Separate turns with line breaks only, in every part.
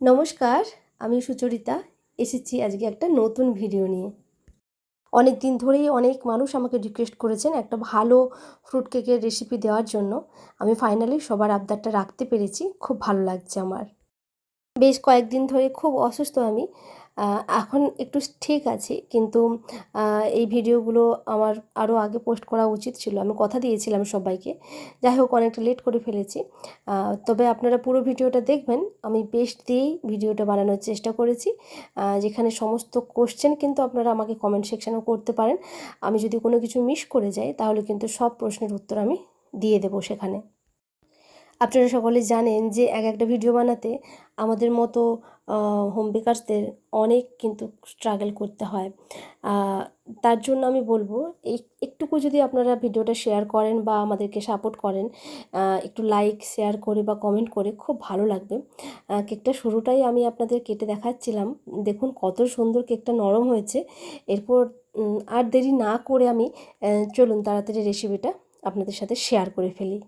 নমস্কার, আমি সুচরিতা। এসেছি আজকে একটা নতুন ভিডিও নিয়ে। অনেক দিন ধরেই অনেক মানুষ আমাকে রিকোয়েস্ট করেছেন একটা ভালো ফ্রুট কেকের রেসিপি দেওয়ার জন্য। আমি ফাইনালি সবার আবদারটা রাখতে পেরেছি। খুব ভালো লাগছে আমার। বেশ কয়েকদিন ধরে খুব অসুস্থ আমি। এখন একটু ঠিক আছে। কিন্তু এই ভিডিওগুলো আমার আরও আগে পোস্ট করা উচিত ছিল। আমি কথা দিয়েছিলাম সবাইকে। যাই হোক, অনেকটা লেট করে ফেলেছি। তবে আপনারা পুরো ভিডিওটা দেখবেন। আমি বেস্ট দিয়েই ভিডিওটা বানানোর চেষ্টা করেছি। যেখানে সমস্ত কোশ্চেন কিন্তু আপনারা আমাকে কমেন্ট সেকশানেও করতে পারেন। আমি যদি কোনো কিছু মিস করে যাই, তাহলে কিন্তু সব প্রশ্নের উত্তর আমি দিয়ে দেবো সেখানে। আপনারা সকলে জানেন যে এক একটা ভিডিও বানাতে আমাদের মতো হোম বেকারসদের অনেক কিন্তু স্ট্রাগল করতে হয়। তার জন্য আমি বলব, এই একটুকু যদি আপনারা ভিডিওটা শেয়ার করেন বা আমাদেরকে সাপোর্ট করেন একটু লাইক শেয়ার করে বা কমেন্ট করে খুব ভালো লাগবে। কেকটা শুরুটাই আমি আপনাদের কেটে দেখাচ্ছিলাম। দেখুন কত সুন্দর কেকটা নরম হয়েছে। এরপর আর দেরি না করে আমি চলুন তাড়াতাড়ি রেসিপিটা আপনাদের সাথে শেয়ার করে ফেলি।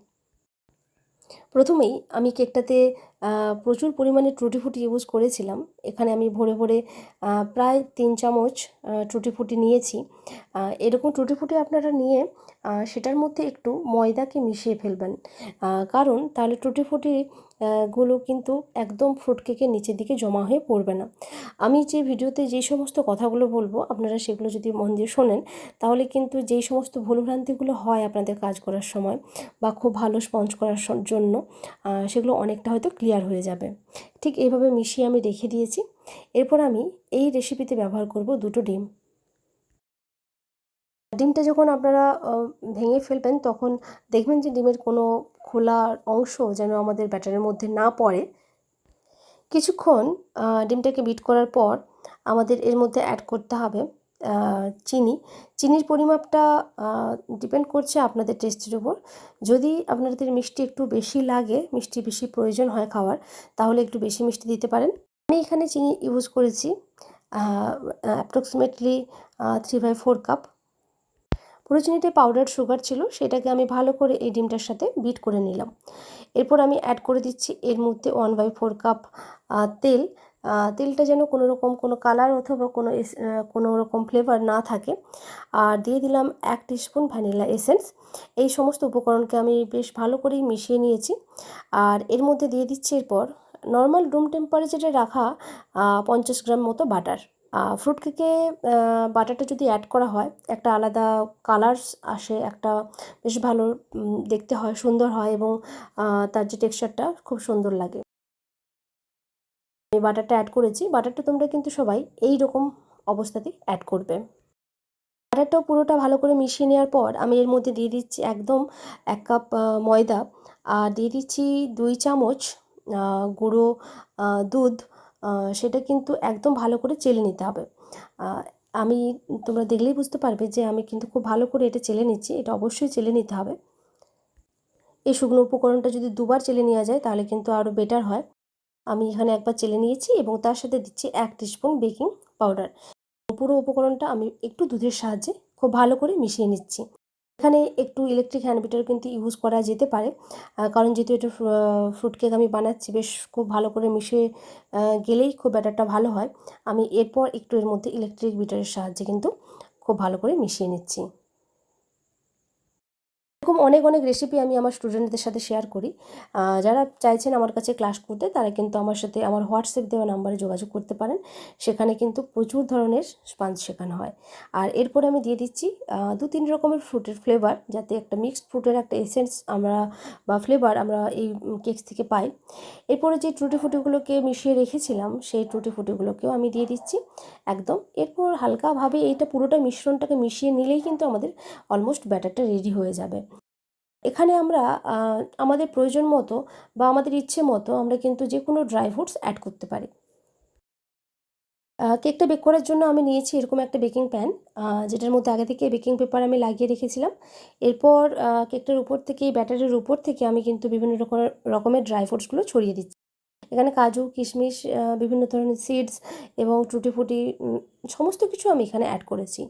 প্রথমেই আমি কেকটাতে প্রচুর পরিমাণে টুটি ফুটি ইউজ করেছিলাম। এখানে আমি ভরে ভরে প্রায় তিন চামচ টুটি ফুটি নিয়েছি। এরকম টুটি ফুটি আপনারা নিয়ে সেটার মধ্যে একটু ময়দাকে মিশিয়ে ফেলবেন। কারণ তাহলে টুটি ফুটি গুলো কিন্তু একদম ফ্রুট কেকের নিচের দিকে জমা হয়ে পড়বে না। আমি যে ভিডিওতে যেই সমস্ত কথাগুলো বলব, আপনারা সেগুলো যদি মন দিয়ে শোনেন, তাহলে কিন্তু যেই সমস্ত ভুলভ্রান্তিগুলো হয় আপনাদের কাজ করার সময় বা খুব ভালো স্পঞ্জ করার জন্য সেগুলো অনেকটা হয়তো ক্লিয়ার হয়ে যাবে। ঠিক এইভাবে মিশিয়ে আমি রেখে দিয়েছি। এরপর আমি এই রেসিপিতে ব্যবহার করব দুটো ডিম। ডিমটা যখন আপনারা ভেঙে ফেলবেন, তখন দেখবেন যে ডিমের কোনো খোলা অংশ যেন আমাদের ব্যাটারের মধ্যে না পড়ে। কিছুক্ষণ ডিমটাকে বিট করার পর আমাদের এর মধ্যে অ্যাড করতে হবে। চিনি। চিনির পরিমাপটা ডিপেন্ড করছে আপনাদের টেস্টের উপর। যদি আপনাদের মিষ্টি একটু বেশি লাগে, মিষ্টি বেশি প্রয়োজন হয় খাওয়ার, তাহলে একটু বেশি মিষ্টি দিতে পারেন। আমি এখানে চিনি ইউজ করেছি approximately three by four cup পুরো চিনিতে পাউডার সুগার ছিল, সেটাকে আমি ভালো করে এই ডিমটার সাথে বিট করে নিলাম। এরপর আমি অ্যাড করে দিচ্ছি এর মধ্যে ওয়ান বাই ফোর কাপ তেল। তেলটা যেন কোনো রকম কোনো কালার অথবা কোনো কোনো রকম ফ্লেভার না থাকে। আর দিয়ে দিলাম এক টিস্পুন ভ্যানিলা এসেন্স এই সমস্ত উপকরণকে আমি বেশ ভালো করেই মিশিয়ে নিয়েছি। আর এর মধ্যে দিয়ে দিচ্ছি এরপর নর্মাল রুম টেম্পারেচারে রাখা পঞ্চাশ গ্রাম মতো বাটার ফ্রুট কেকে বাটারটা যদি অ্যাড করা হয়, একটা আলাদা কালার্স আসে, একটা বেশ ভালো দেখতে হয়, সুন্দর হয় এবং তার যে টেক্সচারটা খুব সুন্দর লাগে। আমি বাটারটা অ্যাড করেছি। বাটারটা তোমরা কিন্তু সবাই এই রকম অবস্থাতেই অ্যাড করবে। বাটারটাও পুরোটা ভালো করে মিশিয়ে নেওয়ার পর আমি এর মধ্যে দিয়ে দিচ্ছি একদম এক কাপ ময়দা। আর দিয়ে দিচ্ছি দুই চামচ গুঁড়ো দুধ সেটা কিন্তু একদম ভালো করে চেলে নিতে হবে। আমি, তোমরা দেখলেই বুঝতে পারবে যে আমি কিন্তু খুব ভালো করে এটা চেলে নিচ্ছি। এটা অবশ্যই চেলে নিতে হবে। এই শুকনো উপকরণটা যদি দুবার চেলে নেওয়া যায় তাহলে কিন্তু আরও বেটার হয়। আমি এখানে একবার চেলে নিয়েছি এবং তার সাথে দিচ্ছি এক টিস্পুন বেকিং পাউডার পুরো উপকরণটা আমি একটু দুধের সাহায্যে খুব ভালো করে মিশিয়ে নিচ্ছি। এখানে একটু ইলেকট্রিক হ্যান্ড বিটার কিন্তু ইউজ করা যেতে পারে। কারণ যেহেতু এটা ফ্রুট কেক আমি বানাচ্ছি, বেশ খুব ভালো করে মিশে গেলেই খুব ব্যাটারটা ভালো হয়। আমি এরপর একটু এর মধ্যে ইলেকট্রিক বিটারের সাহায্যে কিন্তু খুব ভালো করে মিশিয়ে নিচ্ছি। অনেক অনেক রেসিপি আমি আমার স্টুডেন্টদের সাথে শেয়ার করি। যারা চাইছেন আমার কাছে ক্লাস করতে, তারা কিন্তু আমার সাথে আমার হোয়াটসঅ্যাপ দেওয়া নাম্বারে যোগাযোগ করতে পারেন। সেখানে কিন্তু প্রচুর ধরনের স্পাঞ্জ শেখানো হয়। আর এরপরে আমি দিয়ে দিচ্ছি দু তিন রকমের ফ্রুটের ফ্লেভার যাতে একটা মিক্সড ফ্রুটের একটা এসেন্স আমরা, বা ফ্লেভার আমরা এই কেকস থেকে পাই। এরপরে যে টুটি ফুটিগুলোকে মিশিয়ে রেখেছিলাম, সেই টুটি ফুটিগুলোকেও আমি দিয়ে দিচ্ছি, একদম। এরপর হালকাভাবে এইটা পুরোটা মিশ্রণটাকে মিশিয়ে নিলেই কিন্তু আমাদের অলমোস্ট ব্যাটারটা রেডি হয়ে যাবে। এখানে আমরা আমাদের প্রয়োজন মতো বা আমাদের ইচ্ছে মতো আমরা কিন্তু যে কোনো ড্রাই ফ্রুটস অ্যাড করতে পারি। কেকটা বেক করার জন্য আমি নিয়েছি এরকম একটা বেকিং প্যান যেটার মধ্যে আগে থেকে বেকিং পেপার আমি লাগিয়ে রেখেছিলাম। এরপর কেকটার উপর থেকে ব্যাটারের উপর থেকে আমি কিন্তু বিভিন্ন রকমের রকমের ড্রাই ফ্রুটসগুলো ছড়িয়ে দিচ্ছি। এখানে কাজু, কিশমিশ বিভিন্ন ধরনের সিডস এবং টুটি ফুটি সমস্ত কিছু আমি এখানে অ্যাড করেছি।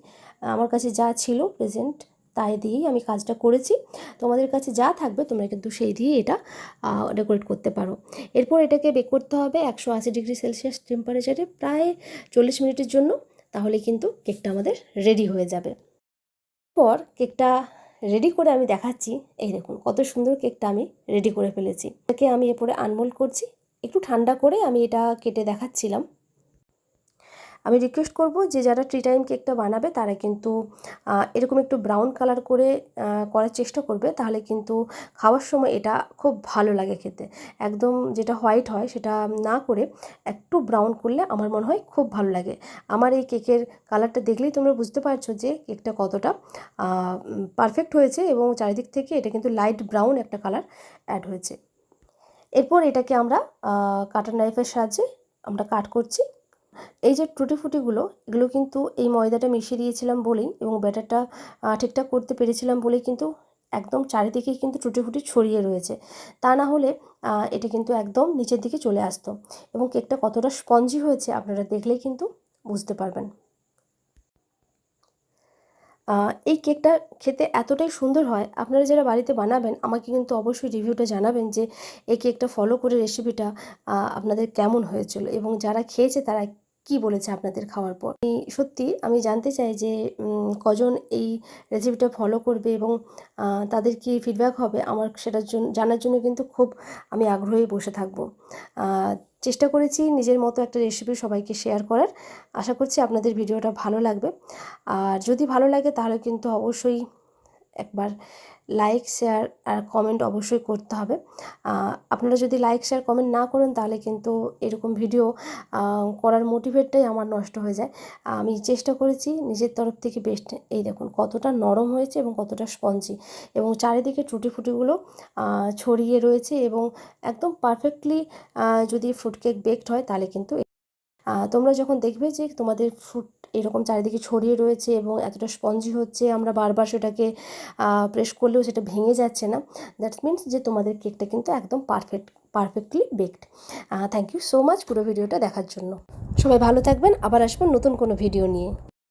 আমার কাছে যা ছিল প্রেজেন্ট তাই দিয়েই আমি কাজটা করেছি। তোমাদের কাছে যা থাকবে তোমরা কিন্তু সেই দিয়ে এটা ডেকোরেট করতে পারো। এরপর এটাকে বেক করতে হবে একশো আশি ডিগ্রি সেলসিয়াস টেম্পারেচারে প্রায় চল্লিশ মিনিটের জন্য, তাহলে কিন্তু কেকটা আমাদের রেডি হয়ে যাবে। পর কেকটা রেডি করে আমি দেখাচ্ছি, এই দেখুন কত সুন্দর কেকটা আমি রেডি করে ফেলেছি। এটাকে আমি এরপরে আনমোল করছি, একটু ঠান্ডা করে আমি এটা কেটে দেখাচ্ছিলাম। আমি রিকোয়েস্ট করব যে যারা ট্রি টাইম কেকটা বানাবে তারা কিন্তু এরকম একটু ব্রাউন কালার করে করার চেষ্টা করবে তাহলে কিন্তু খাওয়ার সময় এটা খুব ভালো লাগে খেতে। একদম যেটা হোয়াইট হয় সেটা না করে একটু ব্রাউন করলে আমার মনে হয় খুব ভালো লাগে। আমার এই কেকের কালারটা দেখলেই তোমরা বুঝতে পারছ যে কেকটা কতটা পারফেক্ট হয়েছে এবং চারিদিক থেকে এটা কিন্তু লাইট ব্রাউন একটা কালার অ্যাড হয়েছে। এরপর এটাকে আমরা কাটার নাইফের সাহায্যে আমরা কাট করছি। এই যে টুটি ফুটিগুলো, এগুলো কিন্তু এই ময়দাটা মিশিয়ে দিয়েছিলাম বলেই এবং ব্যাটারটা ঠিকঠাক করতে পেরেছিলাম বলেই কিন্তু একদম চারিদিকেই কিন্তু টুটি ফুটি ছড়িয়ে রয়েছে। তা না হলে এটা কিন্তু একদম নিচের দিকে চলে আসতো এবং কেকটা কতটা স্পঞ্জি হয়েছে আপনারা দেখলেই কিন্তু বুঝতে পারবেন। এই কেকটা খেতে এতটাই সুন্দর হয়, আপনারা যারা বাড়িতে বানাবেন, আমাকে কিন্তু অবশ্যই রিভিউটা জানাবেন যে এই কেকটা ফলো করে রেসিপিটা আপনাদের কেমন হয়েছিল এবং যারা খেয়েছে তারা কি বলেছে আপনাদের খাওয়ার পর? সত্যি, আমি জানতে চাই যে কজন এই রেসিপিটা ফলো করবে এবং তাদের কি ফিডব্যাক হবে? আমার সেটার জন্য, জানার জন্য কিন্তু খুব আমি আগ্রহী বসে থাকব। চেষ্টা করেছি নিজের মতো একটা রেসিপি সবাইকে শেয়ার করার। আশা করছি আপনাদের ভিডিওটা ভালো লাগবে। আর যদি ভালো লাগে তাহলে কিন্তু অবশ্যই একবার লাইক শেয়ার আর কমেন্ট অবশ্যই করতে হবে। আপনারা যদি লাইক শেয়ার কমেন্ট না করেন তাহলে কিন্তু এরকম ভিডিও করার মোটিভেটটাই আমার নষ্ট হয়ে যায়। আমি চেষ্টা করেছি নিজের তরফ থেকে বেস্ট এই দেখুন কতটা নরম হয়েছে এবং কতটা স্পঞ্জি এবং চারিদিকে টুটি ফুটিগুলো ছড়িয়ে রয়েছে এবং একদম পারফেক্টলি যদি ফ্রুট কেক বেকড হয় তাহলে কিন্তু তোমরা যখন দেখবে যে তোমাদের ফ্রুট এরকম চারিদিকে ছড়িয়ে রয়েছে এবং এতটা স্পঞ্জি হচ্ছে, আমরা বারবার সেটাকে প্রেস করলেও সেটা ভেঙে যাচ্ছে না। দ্যাটস মিনস যে তোমাদের কেকটা কিন্তু একদম perfect perfectly baked thank you so much পুরো ভিডিওটা দেখার জন্য। সবাই ভালো থাকবেন, আবার আসবেন নতুন কোনো ভিডিও নিয়ে।